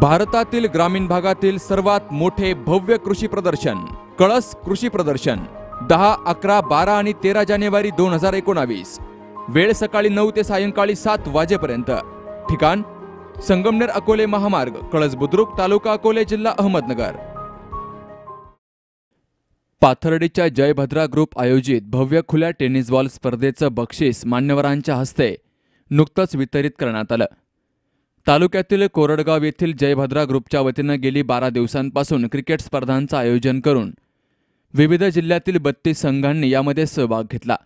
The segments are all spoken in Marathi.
भारतातील ग्रामीण भागातील सर्वात मोठे भव्य कृषी प्रदर्शन कळस कृषी प्रदर्शन दहा अकरा बारा आणि तेरा जानेवारी दोन हजार एकोणावीस. वेळ सकाळी नऊ ते सायंकाळी सात वाजेपर्यंत. ठिकाण संगमनेर अकोले महामार्ग कळस बुद्रुक तालुका अकोले जिल्हा अहमदनगर. पाथर्डीच्या जयभद्रा ग्रुप आयोजित भव्य खुल्या टेनिस बॉल स्पर्धेचं बक्षीस मान्यवरांच्या हस्ते नुकतंच वितरित करण्यात आलं. तालुक्यातील कोरडगाव येथील जयभद्रा ग्रुपच्या वतीनं गेली बारा दिवसांपासून क्रिकेट स्पर्धांचं आयोजन करून विविध जिल्ह्यातील बत्तीस संघांनी यामध्ये सहभाग घेतला.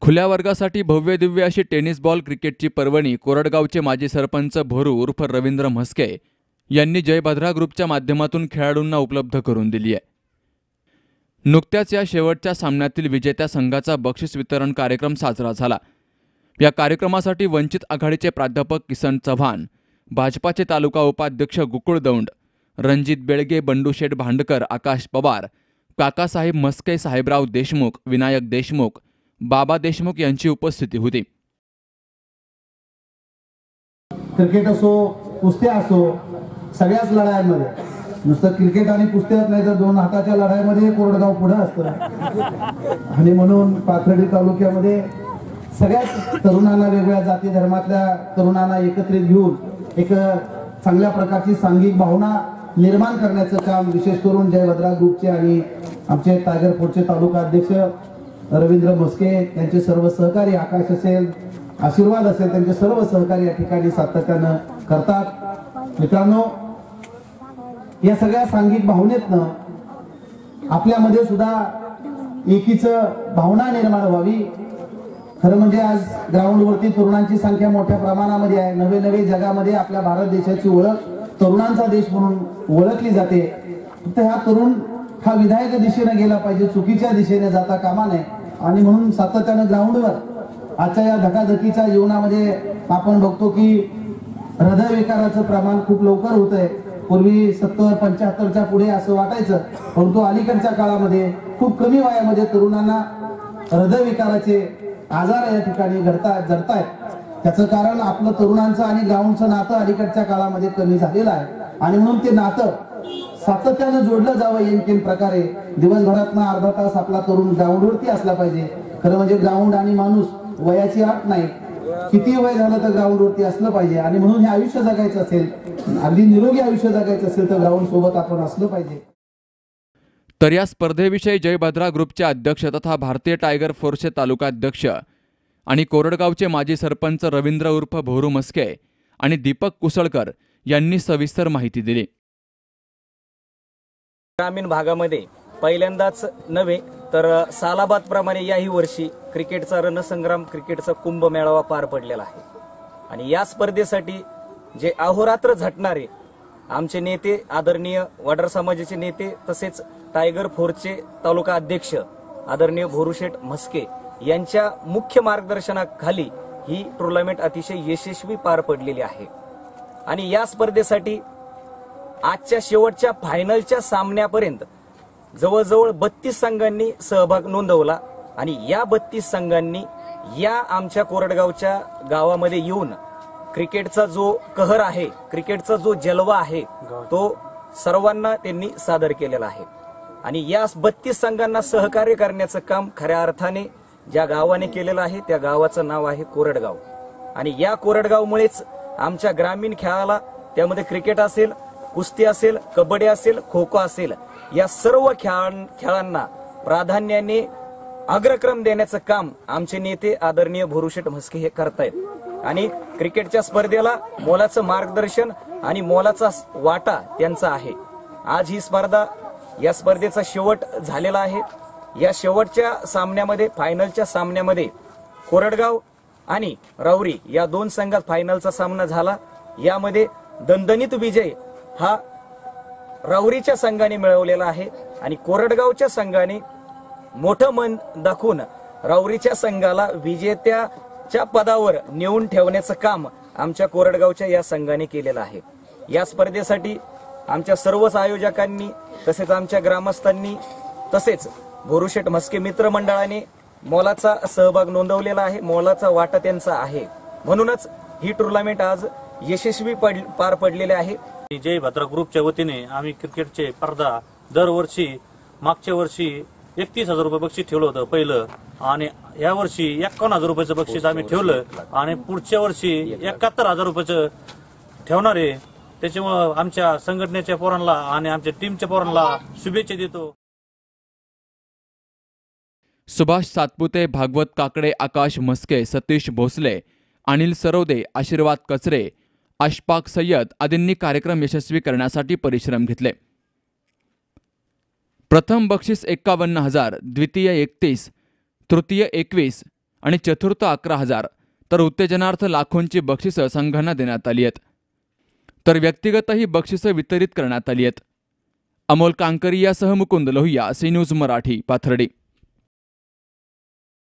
खुल्या वर्गासाठी भव्य दिव्य अशी टेनिस बॉल क्रिकेटची पर्वणी कोरडगावचे माजी सरपंच भोरू उर्फ रवींद्र म्हस्के यांनी जयभद्रा ग्रुपच्या माध्यमातून खेळाडूंना उपलब्ध करून दिली आहे. नुकत्याच या शेवटच्या सामन्यातील विजेत्या संघाचा बक्षीस वितरण कार्यक्रम साजरा झाला. या कार्यक्रमासाठी वंचित आघाडीचे प्राध्यापक किसन चव्हाण भाजपाचे तालुका उपाध्यक्ष गुकुळ दौंड रणजित बेळगे बंडूशेठ भांडकर आकाश पवार काकासाहेब मस्के साहेबराव देशमुख विनायक देशमुख बाबा देशमुख यांची उपस्थिती होती. क्रिकेट असो कुस्त्या असो सगळ्याच लढायांमध्ये. नुसतं क्रिकेट आणि कुस्त्याच नाही तर दोन हाताच्या लढाईमध्ये कोरडगाव पुढे असतं. आणि म्हणून पाथर्डी तालुक्यामध्ये सगळ्याच तरुणांना वेगवेगळ्या जाती धर्मातल्या तरुणांना एकत्रित घेऊन एक चांगल्या प्रकारची सांघिक भावना निर्माण करण्याचं काम विशेष करून जयभद्रा ग्रुपचे आणि आमचे टायगर फोर्टचे तालुका अध्यक्ष रवींद्र म्हस्के यांचे सर्व सहकारी आकाश असेल आशीर्वाद असेल त्यांचे सर्व सहकारी या ठिकाणी सातत्यानं करतात. मित्रांनो या सगळ्या सांघिक भावनेतनं आपल्यामध्ये सुद्धा एकीच भावना निर्माण व्हावी. खरं म्हणजे आज ग्राउंडवरती तरुणांची संख्या मोठ्या प्रमाणामध्ये आहे. नवे नवे जगामध्ये आपल्या भारत देशाची ओळख तरुणांचा देश म्हणून ओळखली जाते. फक्त हा तरुण हा विधायक दिशेने गेला पाहिजे चुकीच्या दिशेने जाता कामा नये. आणि म्हणून सातत्यानं ग्राउंडवर आजच्या या धकाधकीच्या जीवनामध्ये आपण बघतो की हृदयविकाराचं प्रमाण खूप लवकर होत आहे पूर्वी सत्तर पंच्याहत्तरच्या पुढे असं वाटायचं परंतु अलीकडच्या काळामध्ये खूप कमी वयामध्ये तरुणांना हृदयविकाराचे आजार या ठिकाणी घडतायत जडतायत. त्याचं कारण आपलं तरुणांचं आणि ग्राउंडचं नातं अलीकडच्या काळामध्ये कमी झालेलं आहे. आणि म्हणून ते नातं सातत्यानं जोडलं जावं येमकेन प्रकारे. दिवसभरातनं अर्धा तास आपला तरुण ग्राउंडवरती असला पाहिजे. खरं म्हणजे ग्राउंड आणि माणूस वयाची आठ नाही. किती वय झालं तर ग्राउंडवरती असलं पाहिजे. आणि म्हणून हे आयुष्य जगायचं असेल अगदी निरोगी आयुष्य जगायचं असेल तर ग्राउंड सोबत आपण असलं पाहिजे. तर या स्पर्धेविषयी जयभद्रा ग्रुपचे अध्यक्ष तथा भारतीय टायगर फोर्सचे तालुकाध्यक्ष आणि कोरडगावचे माजी सरपंच रवींद्र उर्फ भोरू मस्के आणि दीपक कुसळकर यांनी सविस्तर माहिती दिली. ग्रामीण भागामध्ये पहिल्यांदाच नव्हे तर सालाबाद प्रमाणे याही वर्षी क्रिकेटचा रणसंग्राम क्रिकेटचा कुंभमेळावा पार पडलेला आहे. आणि या स्पर्धेसाठी जे अहोरात्र झटणारे आमचे नेते आदरणीय वडार समाजाचे नेते तसेच टायगर फोरचे तालुका अध्यक्ष आदरणीय भोरुशेठ म्हस्के यांच्या मुख्य मार्गदर्शनाखाली ही टुर्नामेंट अतिशय यशस्वी पार पडलेली आहे. आणि या स्पर्धेसाठी आजच्या शेवटच्या फायनलच्या सामन्यापर्यंत जवळजवळ बत्तीस संघांनी सहभाग नोंदवला आणि या बत्तीस संघांनी या आमच्या कोरडगावच्या गावामध्ये येऊन क्रिकेटचा जो कहर आहे क्रिकेटचा जो जलवा आहे तो सर्वांना त्यांनी सादर केलेला आहे. आणि या बत्तीस संघांना सहकार्य करण्याचं काम खऱ्या अर्थाने ज्या गावाने केलेलं आहे त्या गावाचं नाव आहे कोरडगाव. आणि या कोरडगावमुळेच आमच्या ग्रामीण खेळाला त्यामध्ये क्रिकेट असेल कुस्ती असेल कबड्डी असेल खो खो असेल या सर्व खेळां खेळांना प्राधान्याने अग्रक्रम देण्याचं काम आमचे नेते आदरणीय भोरुशेठ म्हस्के हे करतायत. आणि क्रिकेटच्या स्पर्धेला मोलाचं मार्गदर्शन आणि मोलाचा वाटा त्यांचा आहे. आज ही स्पर्धा या स्पर्धेचा शेवट झालेला आहे. या शेवटच्या सामन्यामध्ये फायनलच्या सामन्यामध्ये कोरडगाव आणि राऊरी या दोन संघात फायनलचा सामना झाला. यामध्ये दणदणीत विजय हा राऊरीच्या संघाने मिळवलेला आहे आणि कोरडगावच्या संघाने मोठं मन दाखवून राऊरीच्या संघाला विजेत्या च्या पदावर नेऊन ठेवण्याचं काम आमच्या कोरडगावच्या या संघाने केलेलं आहे. या स्पर्धेसाठी आमच्या सर्वच आयोजकांनी तसेच आमच्या ग्रामस्थांनी तसेच भोरुशेठ म्हस्के मित्र मंडळाने मोलाचा सहभाग नोंदवलेला आहे मोलाचा वाटा त्यांचा आहे. म्हणूनच ही टुर्नामेंट आज यशस्वी पड- पार पडलेली आहे. जय भद्रा ग्रुपच्या वतीने आम्ही क्रिकेटचे स्पर्धा दरवर्षी मागच्या वर्षी एकतीस हजार रुपये बक्षीस ठेवलं होतं पहिलं. आणि या वर्षी एकावन्न हजार रुपयाचं बक्षीस आम्ही ठेवलं. आणि पुढच्या वर्षी एकाहत्तर हजार रुपयाचं ठेवणार आहे. त्याच्यामुळं आमच्या संघटनेच्या पोरांना आणि आमच्या टीमच्या पोरांना शुभेच्छा देतो. सुभाष सातपुते भागवत काकडे आकाश मस्के सतीश भोसले अनिल सरवदे आशीर्वाद कचरे अशफाक सय्यद आदींनी कार्यक्रम यशस्वी करण्यासाठी परिश्रम घेतले. प्रथम बक्षीस एक्कावन्न हजार द्वितीय एकतीस तृतीय एकवीस आणि चतुर्थ अकरा हजार. तर उत्तेजनार्थ लाखोंची बक्षिसं संघांना देण्यात आली आहेत. तर व्यक्तिगतही बक्षिसं वितरित करण्यात आली आहेत. अमोल कांकरी यासह मुकुंद लोहिया सी न्यूज मराठी पाथर्डी.